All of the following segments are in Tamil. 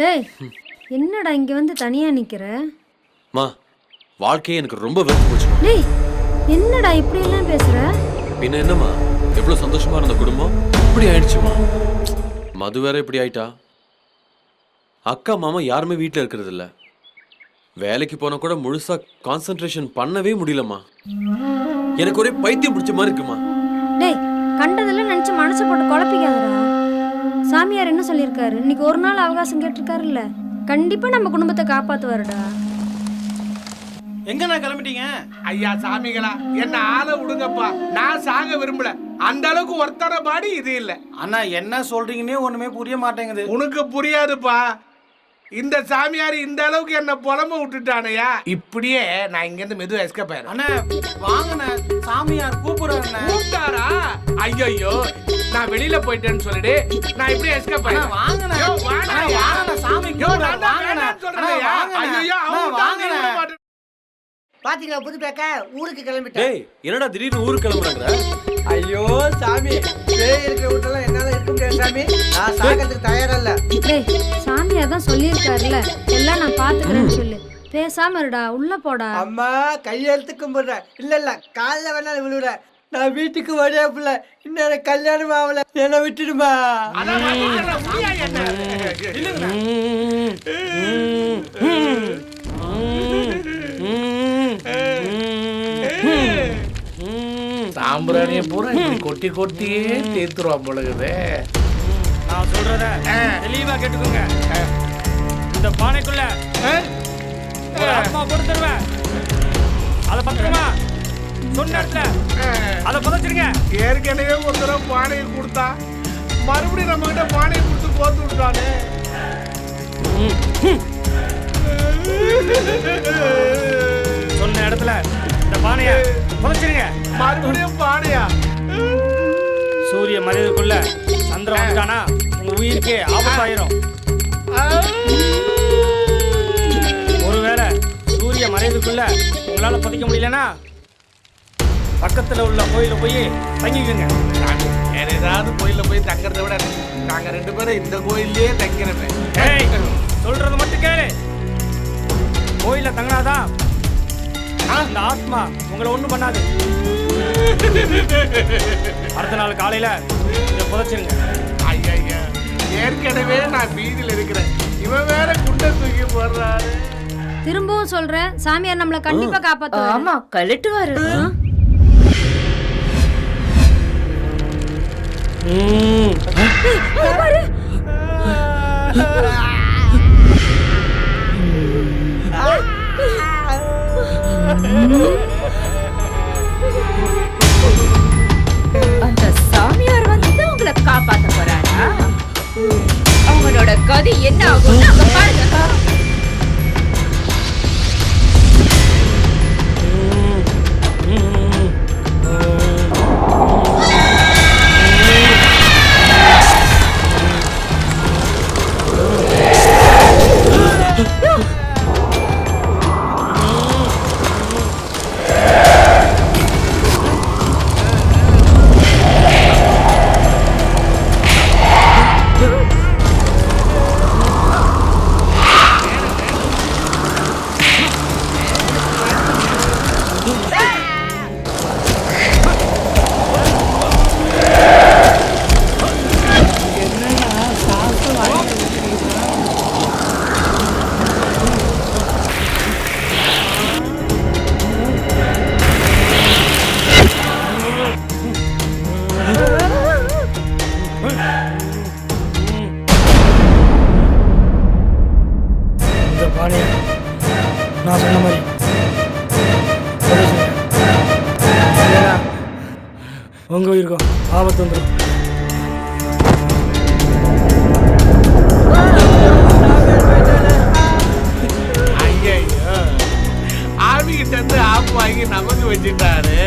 டேய் என்னடா இங்க வந்து தனியா நிக்கிற? மா வாழ்க்கையே எனக்கு ரொம்ப வெறுத்து போச்சு. டேய் என்னடா இப்படி எல்லாம் பேசுற? பின்ன என்னம்மா? எவ்வளவு சந்தோஷமா இருந்த குடும்பம்? இப்படி ஆயிடுச்சுமா மது வேற இப்படி ஆயிட்டா? அக்கா மாமா யாருமே வீட்டில் இருக்கிறது இல்ல வேலைக்கு போனா கூட முழுசா கான்சென்ட்ரேஷன் பண்ணவே முடியலம்மா. எனக்கு ஒரே பைத்தியம் பிடிச்ச மாதிரி இருக்குமா? டேய் கண்டதெல்லாம் நினைச்சு மனசை போட்டு குழப்பிக்காதடா. சாமியார் என்ன சொல்லியிருக்காரு? இன்னைக்கு ஒரு நாள் அவகாசம் கேட்டிருக்காருல்ல. கண்டிப்பா நம்ம குடும்பத்தை காப்பாத்துவாருடா. எங்கண்ணா கிளம்பிட்டீங்க? ஐயா சாமிகளா என்ன ஆள விடுங்கப்பா. நான் சாக விரும்பல. அந்த அளவுக்கு ஒருத்தர பாடி இது இல்ல. அண்ணா என்ன சொல்றீங்கன்னே ஒண்ணுமே புரிய மாட்டேங்குது. உனக்கு புரியாதுப்பா. இந்த சாமியார் இந்த அளவுக்கு என்ன புலம்ப விட்டுட்டானயா? இப்படியே நான் இங்க இருந்து மெதுவா எஸ்கேப் ஆயிரும் அண்ணா வாங்கண்ணா. சாமியார் கூப்பிடுறாருண்ணே. கூப்பிட்டாரா? ஐயோ நான் வெளியில போயிட்டேன்னு சொல்லிடு. நான் இப்படியே எஸ்கேப் அண்ணா வாங்கண்ணா. வாங்கண்ணா. சாமி நான் அவன் விட மாட்டே. பாத்தீங்களா புது பேக்க ஊருக்கு கிளம்பிட்டேன். டேய் என்னடா திடீர்னு ஊருக்கு கிளம்புறாங்க ஐயோ சாமி. பேய் இருக்கிற வீட்டெல்லாம் என்னால இருக்க முடியாது சாமி. நான் சாகிறதுக்கு தயாரா இல்ல டேய் சாமியார் தான் சொல்லியிருக்காருல்ல. எல்லாம் நான் பாத்துக்கிறேன்னு சொல்லு. பேசாம இருடா உள்ள போடா. அம்மா கையெழுத்து கும்பிடுறேன். இல்ல இல்ல காலைல வேணாலும் விழுவுறேன். நான் வீட்டுக்கு வழியா புள்ள. இன்னும் கல்யாணம் ஆகல. என்ன விட்டுடுமா? சாம்பிராணியை பூரா இப்படி கொட்டி கொட்டியே தேத்துருவா பொழுகுது நான் சொல்றத தெளிவா கேட்டுக்கோங்க. இந்த பானைக்குள்ள ஒரு ஆத்மா சொன்ன இடத்துல. அத புதைச்சிருங்க. ஏற்கனவே ஒரு தடவை பானையை கொடுத்தா மறுபடியும் நம்ம கிட்ட பானையை கொடுத்து போத்து விட்டானே. சொன்ன இடத்துல இந்த பானைய புதைச்சிருங்க. மறுபடியும் பானையா? சூரிய மறைவுக்குள்ள சந்திரன் வந்துட்டானா? உங்க உயிருக்கே ஆபத்தாயிரும். ஒருவேளை சூரிய மறைவுக்குள்ள உங்களால புதைக்க முடியலன்னா பக்கத்துல உள்ள கோயில போய் தங்கிக்கோங்க. வேற ஏதாவது கோயில்ல போய் தங்கறத விட நாங்க ரெண்டு பேரும் இந்த கோயில்லயே தங்கிறோமே சொல்றது மட்டும் கேளு. கோயில தங்கினாதான் இந்த ஆத்மா உங்களை ஒண்ணும் பண்ணாது. அடுத்த நாள் காலையில இதை புதைச்சிருங்க. ஐயா ஏற்கனவே நான் வீதியில இருக்கிறேன். இவன் வேற குண்டை தூக்கி போடுறாரு. திரும்பவும் சொல்றேன். சாமியார் நம்மள கண்டிப்பா காப்பாத்துவாரு. ஆமா கழட்டுவாரு. அந்த சாமியார் வந்து உங்களை காப்பாத்த போறாரா? அவங்களோட கதை என்ன ஆகும் பாருங்க. நான் சொன்ன மாதிரி. உங்க உயிருக்கும் ஆபத்து வந்துடும் ஐயோ ஆப் வாங்கி நமக்கு வச்சுட்டாரு.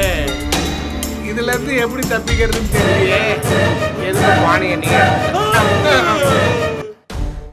இதுல இருந்து எப்படி தப்பிக்கிறதுன்னு தெரியலையே. எதுவும் பானையை நீங்க